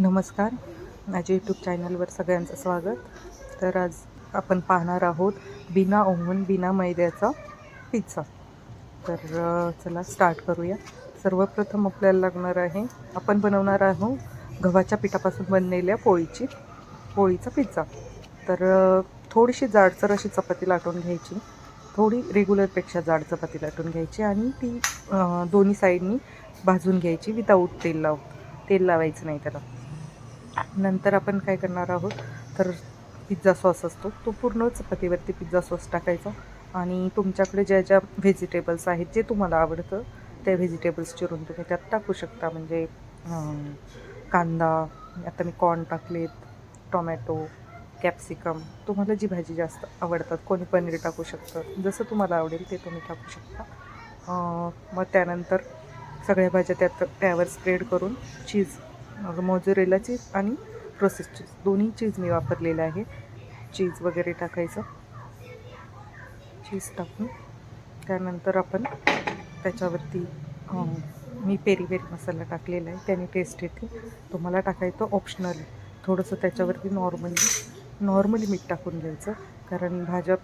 नमस्कार. माझ्या यूट्यूब चॅनलवर सगळ्यांचं स्वागत. तर आज आपण पाहणार आहोत बिना ओव्हन बिना मैद्याचा पिझ्झा तर चला स्टार्ट करूया. सर्वप्रथम आपल्याला लागणार आहे आपण बनवणार आहोत गव्हाच्या पिठापासून बनलेल्या पोळीची पोळीचा पिझ्झा तर थोडीशी जाडसर अशी चपाती लाटून घ्यायची. थोडी रेग्युलरपेक्षा जाड चपाती लाटून घ्यायची आणि ती दोन्ही साईडनी भाजून घ्यायची विदाऊट तेल लाव तेल लावायचं नाही त्याला. नंतर आपण काय करणार आहोत? तर पिझ्झा सॉस असतो. तो पूर्ण चपातीवरती पिझ्झा सॉस टाकायचा आणि तुमच्याकडे ज्या ज्या व्हेजिटेबल्स आहेत जे तुम्हाला आवडतं त्या व्हेजिटेबल्स चिरून तुम्ही त्यात टाकू शकता. म्हणजे कांदा आता मी कॉर्न टाकलेत टोमॅटो कॅप्सिकम तुम्हाला जी भाजी जास्त आवडतात कोणी पनीर टाकू शकतं. जसं तुम्हाला आवडेल ते तुम्ही टाकू शकता. मग त्यानंतर सगळ्या भाज्या त्यात त्यावर स्प्रेड करून चीज मोजरेला चीज आणि प्रोसेस चीज दोन्ही चीज मी वापरलेलं आहे. चीज वगैरे टाकायचं. चीज टाकून. त्यानंतर आपण त्याच्यावरती मी पेरी पेरी मसाला टाकलेला आहे. त्याने टेस्ट येते. तुम्हाला टाकायचं ऑप्शनल थोडंसं त्याच्यावरती नॉर्मली नॉर्मली मीठ टाकून घ्यायचं. कारण भाज्या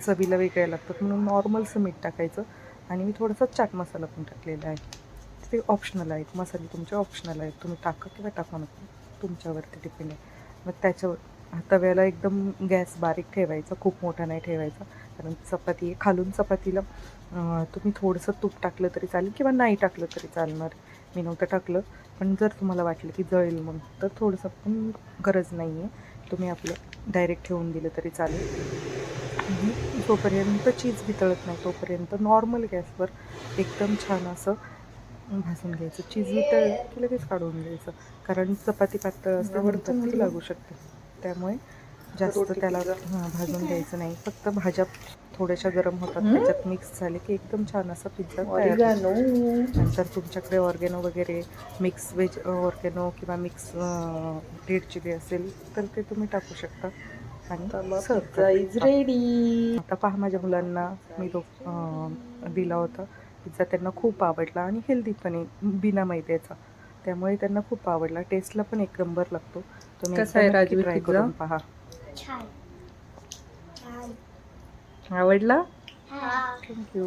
चवीला वेगळ्या लागतात. म्हणून नॉर्मलचं मीठ टाकायचं. आणि मी थोडंसं चाट मसाला पण टाकलेला आहे. ते ऑप्शनल आहेत. मसाले तुमचे ऑप्शनल आहेत. तुम्ही टाका किंवा टाका नको तुमच्यावरती डिपेंड आहे. मग त्याच्यावर तव्याला एकदम गॅस बारीक ठेवायचा. खूप मोठा नाही ठेवायचा. कारण चपाती आहे. खालून चपातीला तुम्ही थोडंसं तूप टाकलं तरी चालेल किंवा नाही टाकलं तरी चालणार. मी नव्हतं टाकलं. पण जर तुम्हाला वाटलं की जळेल मग तर थोडंसं पण गरज नाही आहे तुम्ही आपलं डायरेक्ट ठेवून दिलं तरी चालेल. जोपर्यंत चीज वितळत नाही तोपर्यंत नॉर्मल गॅसवर एकदम छान असं भाजून घ्यायचं. चीज वितळ की लगेच काढून घ्यायचं. कारण चपाती पातळ असते वरतून ती लागू शकते. त्यामुळे जास्त त्याला हां, भाजून घ्यायचं नाही. फक्त भाज्या थोड्याशा गरम होतात त्याच्यात मिक्स झाले की एकदम छान असा पिझ्झा तयार. नंतर तुमच्याकडे ऑर्गेनो वगैरे मिक्स व्हेज ऑर्गेनो किंवा मिक्स रेड चिली असेल तर ते तुम्ही टाकू शकता आणि रेडी आता पहा माझ्या मुलांना मी तो दिला होता. पिझ्झा त्यांना खूप आवडला आणि हेल्दी पण आहे बिना मैद्याचा. त्यामुळे त्यांना खूप आवडला. टेस्टला पण एक नंबर लागतो. तुम्ही कसा आहे राजवीर ट्राय? करून पहा. आवडला? हा. थँक्यू